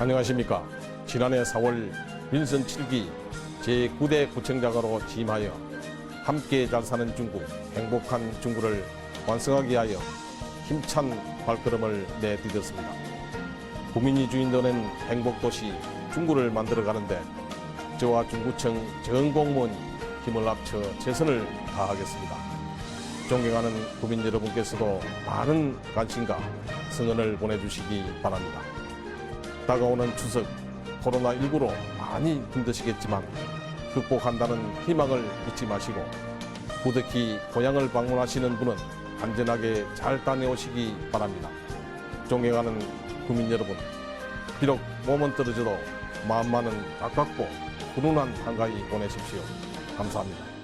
안녕하십니까. 지난해 4월 민선 7기 제9대 구청장으로 취임하여 함께 잘 사는 중구, 행복한 중구를 완성하기 위하여 힘찬 발걸음을 내디뎠습니다. 국민이 주인되는 행복도시 중구를 만들어가는데 저와 중구청 전 공무원이 힘을 합쳐 최선을 다하겠습니다. 존경하는 국민 여러분께서도 많은 관심과 성원을 보내주시기 바랍니다. 다가오는 추석 코로나19로 많이 힘드시겠지만 극복한다는 희망을 잊지 마시고 부득이 고향을 방문하시는 분은 안전하게 잘 다녀오시기 바랍니다. 존경하는 국민 여러분, 비록 몸은 떨어져도 마음만은 가깝고 훈훈한 한가위 보내십시오. 감사합니다.